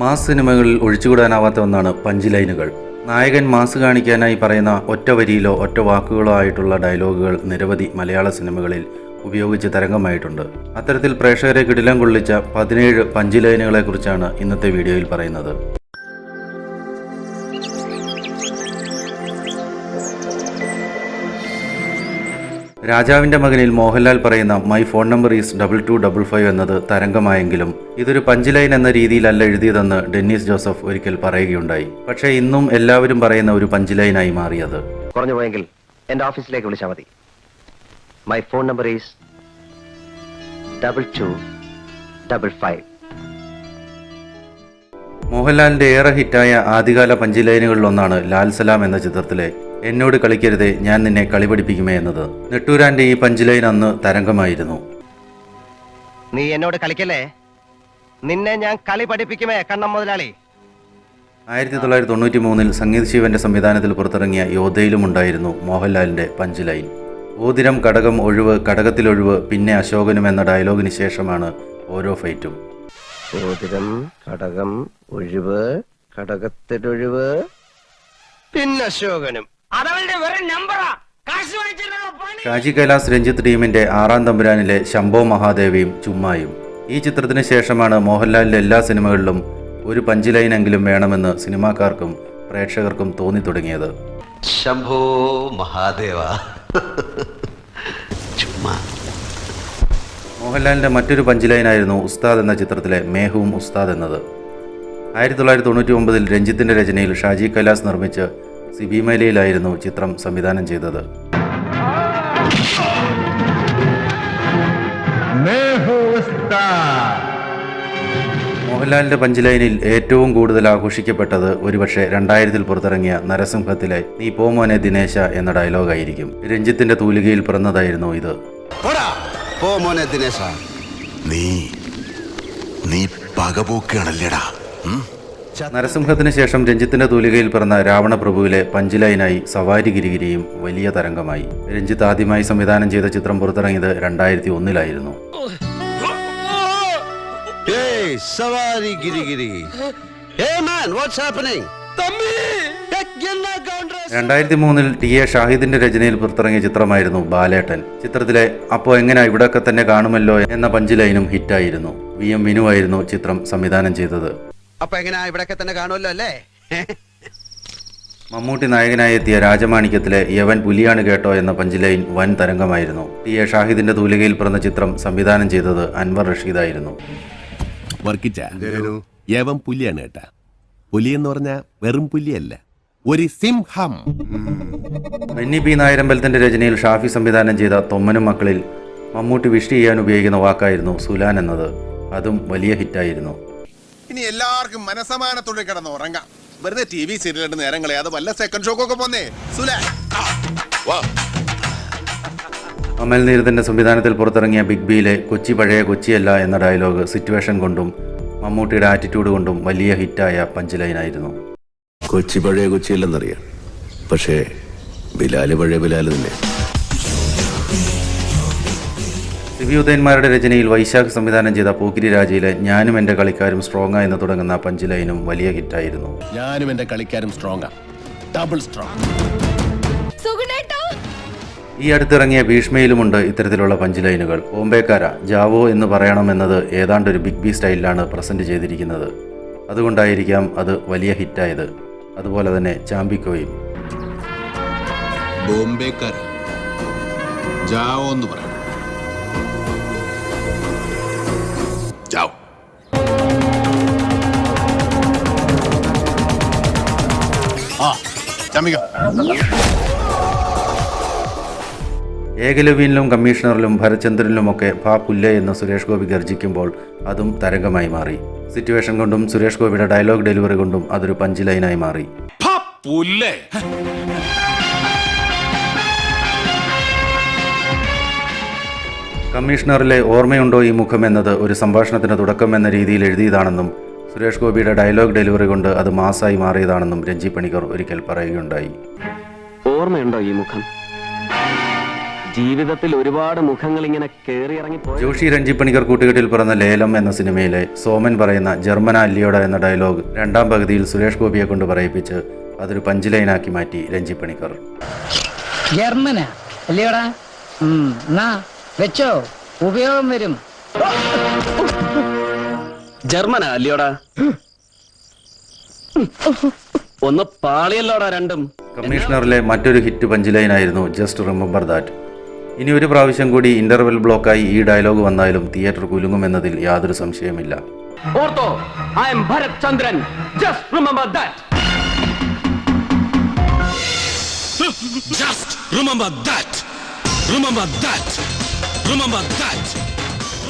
Mass സിനിമകളിൽ ഒഴിച്ചുകൂടാനാവാത്ത ഒന്നാണ് പഞ്ച് ലൈനുകൾ നായകൻ മാസ് കാണിക്കാനായി പറയുന്ന ഒറ്റ വരിയിലോ ഒറ്റ വാക്കുകളോ ആയിട്ടുള്ള ഡയലോഗുകൾ നിരവധി മലയാള സിനിമകളിൽ ഉപയോഗിച്ച് തരംഗമായിട്ടുണ്ട്. അത്തരത്തിൽ പ്രേക്ഷകരെ കിടിലം കൊള്ളിച്ച പതിനേഴ് പഞ്ച് ലൈനുകളെക്കുറിച്ചാണ് ഇന്നത്തെ വീഡിയോയിൽ പറയുന്നത്. രാജാവിന്റെ മകനിൽ മോഹൻലാൽ പറയുന്ന my phone number is double two double five എന്നത് തരംഗമായെങ്കിലും ഇതൊരു പഞ്ച് ലൈൻ എന്ന രീതിയിലല്ല എഴുതിയതെന്ന് ഡെന്നീസ് ജോസഫ് ഒരിക്കൽ പറയുകയുണ്ടായി. പക്ഷേ ഇന്നും എല്ലാവരും പറയുന്ന ഒരു പഞ്ച് ലൈനായി മാറിയത്. കുറഞ്ഞു പോയെങ്കിൽ എന്റെ ഓഫീസിലേക്ക് വിളിച്ചാൽ മതി. My phone number is double two double five മോഹൻലാലിന്റെ ഏറെ ഹിറ്റായ ആദ്യകാല പഞ്ച് ലൈനുകളിലൊന്നാണ് ലാൽ സലാം എന്ന ചിത്രത്തിലെ എന്നോട് കളിക്കരുതേ ഞാൻ നിന്നെ കളി പഠിപ്പിക്കുമേ എന്നത്. നെട്ടൂരാന്റെ ഈ പഞ്ചിലൈൻ അന്ന് തരംഗമായിരുന്നു. നീ എന്നോട് കളിക്കല്ലേ? നിന്നെ ഞാൻ കളി പഠിപ്പിക്കുമേ കണ്ണം മുതലാളി. ആയിരത്തി തൊള്ളായിരത്തി തൊണ്ണൂറ്റി മൂന്നിൽ സംഗീത് ശിവന്റെ സംവിധാനത്തിൽ പുറത്തിറങ്ങിയ യോധയിലും ഉണ്ടായിരുന്നു മോഹൻലാലിന്റെ പഞ്ച് ലൈൻ ഓതിരം കടകം ഒഴിവ് കടകത്തിലൊഴിവ് പിന്നെ അശോകനും എന്ന ഡയലോഗിന് ശേഷമാണ് ഓരോ ഫൈറ്റും. ഓതിരം കടകം ഒഴിവ് കടകത്തിലൊഴിവ് പിന്നെ അശോകനും. അതവളുടെ വെറും നമ്പറാ. കാശ് വാങ്ങിച്ചിട്ടുള്ള പണി. ഷാജി കൈലാസ് രഞ്ജിത്ത് ടീമിന്റെ ആറാം തമ്പുരാനിലെ ശംഭോ മഹാദേവിയും ചുമ്മായും. ഈ ചിത്രത്തിന് ശേഷമാണ് മോഹൻലാലിന്റെ എല്ലാ സിനിമകളിലും ഒരു പഞ്ച് ലൈനെങ്കിലും വേണമെന്ന് സിനിമാക്കാർക്കും പ്രേക്ഷകർക്കും തോന്നി തുടങ്ങിയത്. ശംഭോ മഹാദേവ. ചുമ്മാ. മോഹൻലാലിന്റെ മറ്റൊരു പഞ്ച് ലൈനായിരുന്നു ഉസ്താദ് എന്ന ചിത്രത്തിലെ മേഹവും ഉസ്താദ് എന്നത്. ആയിരത്തി തൊള്ളായിരത്തി തൊണ്ണൂറ്റി ഒമ്പതിൽ രഞ്ജിത്തിന്റെ രചനയിൽ ഷാജി കൈലാസ് നിർമ്മിച്ച് സിബി മൈലയിലായിരുന്നു ചിത്രം സംവിധാനം ചെയ്തത്. മോഹൻലാലിന്റെ പഞ്ചലൈനിൽ ഏറ്റവും കൂടുതൽ ആഘോഷിക്കപ്പെട്ടത് ഒരുപക്ഷെ രണ്ടായിരത്തിൽ പുറത്തിറങ്ങിയ നരസിംഹത്തിലെ നീ പോമോനെ ദിനേശ എന്ന ഡയലോഗായിരിക്കും രഞ്ജിത്തിന്റെ തൂലികയിൽ പിറന്നതായിരുന്നു ഇത്. നീ നീ പകപോക്കുകയാണല്ലേടാ ഉം? നരസിംഹത്തിന് ശേഷം രഞ്ജിത്തിന്റെ തൂലികയിൽ പിറന്ന രാവണപ്രഭുവിലെ പഞ്ച് ലൈനായി സവാരി ഗിരിഗിരിയും വലിയ തരംഗമായി. രഞ്ജിത്ത് ആദ്യമായി സംവിധാനം ചെയ്ത ചിത്രം പുറത്തിറങ്ങിയത് രണ്ടായിരത്തി ഒന്നിലായിരുന്നു ഏയ് സവാരി ഗിരിഗിരി. ഏ മാൻ വാട്ട്സ് ഹാപ്പനിങ് രണ്ടായിരത്തി മൂന്നിൽ ടി എ ഷാഹിദിന്റെ രചനയിൽ പുറത്തിറങ്ങിയ ചിത്രമായിരുന്നു ബാലേട്ടൻ. ചിത്രത്തിലെ അപ്പോ എങ്ങനെ ഇവിടെയൊക്കെ തന്നെ കാണുമല്ലോ എന്ന പഞ്ച് ലൈനും ഹിറ്റായിരുന്നു. വി എം വിനുവായിരുന്നു ചിത്രം സംവിധാനം ചെയ്തത്. അപ്പൊ എങ്ങനെയാ ഇവിടൊക്കെ തന്നെ കാണുമല്ലോ അല്ലേ? മമ്മൂട്ടി നായകനായി എത്തിയ രാജമാണിക്യത്തിലെ യവൻ പുലിയാണ് കേട്ടോ എന്ന പഞ്ചിലൈൻ വൻ തരംഗമായിരുന്നു. ടി എ ഷാഹിദിന്റെ തൂലികയിൽ പിറന്ന ചിത്രം സംവിധാനം ചെയ്തത് അൻവർ റഷീദായിരുന്നു. യവൻ പുലിയാണ് കേട്ടാ. പുലി എന്ന് പറഞ്ഞാൽ വെറും പുലിയല്ല ഒരു സിംഹം. ബെന്നി പി നായരമ്പലത്തിന്റെ രചനയിൽ ഷാഫി സംവിധാനം ചെയ്ത തൊമ്മനും മക്കളിൽ മമ്മൂട്ടി വിഷ് ചെയ്യാൻ ഉപയോഗിക്കുന്ന വാക്കായിരുന്നു സുലാൻ എന്നത്. അതും വലിയ ഹിറ്റായിരുന്നു. ഇനി എല്ലാവർക്കും മനസമാനത്തോടെ കിടന്ന് ഉറങ്ങാം. വെറുതെ ടി വി സീരിയലിന്റെ നേരം കളയാതെ വല്ല സെക്കൻഡ് ഷോക്കൊക്കെ പോന്നേ. സുല. ആ, വാ. അമൽ നീരദിന്റെ സംവിധാനത്തിൽ പുറത്തിറങ്ങിയ ബിഗ് ബിയിലെ കൊച്ചി പഴയ കൊച്ചിയല്ല എന്ന ഡയലോഗ് സിറ്റുവേഷൻ കൊണ്ടും മമ്മൂട്ടിയുടെ ആറ്റിറ്റ്യൂഡ് കൊണ്ടും വലിയ ഹിറ്റായ പഞ്ച് ലൈനായിരുന്നു കൊച്ചി പഴയ കൊച്ചിയല്ലെന്നറിയാം. പക്ഷേ ബിലാൽ പഴയ ബിലാൽ തന്നെ. സിബി ഉദയന്മാരുടെ രചനയിൽ വൈശാഖ് സംവിധാനം ചെയ്ത പൂക്കിരി രാജയിലെ ഞാനും എന്റെ കളിക്കാരും സ്ട്രോങ് എന്ന് തുടങ്ങുന്ന പഞ്ച് ലൈനും വലിയ ഹിറ്റായിരുന്നു. ഞാനും എന്റെ കളിക്കാരും സ്ട്രോങ് ഡബിൾ സ്ട്രോങ് ഈ അടുത്തിറങ്ങിയ ഭീഷ്മയിലുമുണ്ട് ഇത്തരത്തിലുള്ള പഞ്ച് ലൈനുകൾ. ബോംബേക്കാര ജാവോ എന്ന് പറയണമെന്നത് ഏതാണ്ട് ഒരു ബിഗ് ബി സ്റ്റൈലിലാണ് പ്രസന്റ് ചെയ്തിരിക്കുന്നത്. അതുകൊണ്ടായിരിക്കാം അത് വലിയ ഹിറ്റായത്. അതുപോലെ തന്നെ ചാമ്പിക്കോയും. ബോംബേക്കാര ജാവോ എന്ന് പറയണം. ഏകലവ്യനിലും കമ്മീഷണറിലും ഭരചന്ദ്രനിലുമൊക്കെ ഭാ പുല്ലേ എന്ന് സുരേഷ് ഗോപി ഗർജിക്കുമ്പോൾ അതും തരംഗമായി മാറി. സിറ്റുവേഷൻ കൊണ്ടും സുരേഷ് ഗോപിയുടെ ഡയലോഗ് ഡെലിവറി കൊണ്ടും അതൊരു പഞ്ച് ലൈനായി മാറി. കമ്മീഷണറിലെ ഓർമ്മയുണ്ടോ ഈ മുഖം എന്നത് ഒരു സംഭാഷണത്തിന് തുടക്കം എന്ന രീതിയിൽ എഴുതിയതാണെന്നും സുരേഷ് ഗോപിയുടെ ഡയലോഗ് ഡെലിവറി കൊണ്ട് അത് മാസായി മാറിയതാണെന്നും രഞ്ജി പണിക്കർ ഒരിക്കൽ പറയുകയുണ്ടായി. ഓർമ്മയുണ്ടോ ഈ മുഖം? ജീവിതത്തിൽ ഒരുപാട് മുഖങ്ങൾ ഇങ്ങനെ കേറി ഇറങ്ങി പോയി ജോഷി രഞ്ജിപ്പണിക്കർ കൂട്ടുകെട്ടിൽ പിറന്ന ലേലം എന്ന സിനിമയിലെ സോമൻ പറയുന്ന ജർമ്മന അല്ലിയോട എന്ന ഡയലോഗ് രണ്ടാം പകുതിയിൽ സുരേഷ് ഗോപിയെ കൊണ്ട് പറയിപ്പിച്ച് അതൊരു പഞ്ച് ലൈനാക്കി മാറ്റി രഞ്ജിപ്പണിക്കർ ജർമ്മന അല്ലയോടാ? വെച്ചോ. ഉപയോഗം വരും. ജർമ്മന അല്ലയോടാ? ഒന്ന് പാളിയല്ലോടാ രണ്ടും. കമ്മീഷണറിലെ മറ്റൊരു ഹിറ്റ് പഞ്ച് ലൈനായിരുന്നു ജസ്റ്റ് റിമെമ്പർ ദാറ്റ് ഇനി ഒരു പ്രാവശ്യം കൂടി ഇന്റർവെൽ ബ്ലോക്കായി ഈ ഡയലോഗ് വന്നാലും തിയേറ്റർ കുലുങ്ങുമെന്നതിൽ യാതൊരു സംശയമില്ല ortho I'm Bharath Chandran just remember that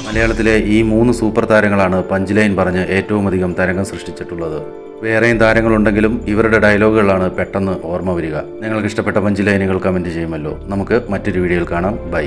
മലയാളത്തിലെ ഈ മൂന്ന് സൂപ്പർ താരങ്ങളാണ് പഞ്ച് ലൈൻ പറഞ്ഞ് ഏറ്റവും അധികം തരംഗം സൃഷ്ടിച്ചിട്ടുള്ളത്. വേറെയും താരങ്ങളുണ്ടെങ്കിലും ഇവരുടെ ഡയലോഗുകളാണ് പെട്ടെന്ന് ഓർമ്മ വരിക. നിങ്ങൾക്ക് ഇഷ്ടപ്പെട്ട പഞ്ച് ലൈനുകൾ കമന്റ് ചെയ്യുമല്ലോ. നമുക്ക് മറ്റൊരു വീഡിയോയിൽ കാണാം. ബൈ.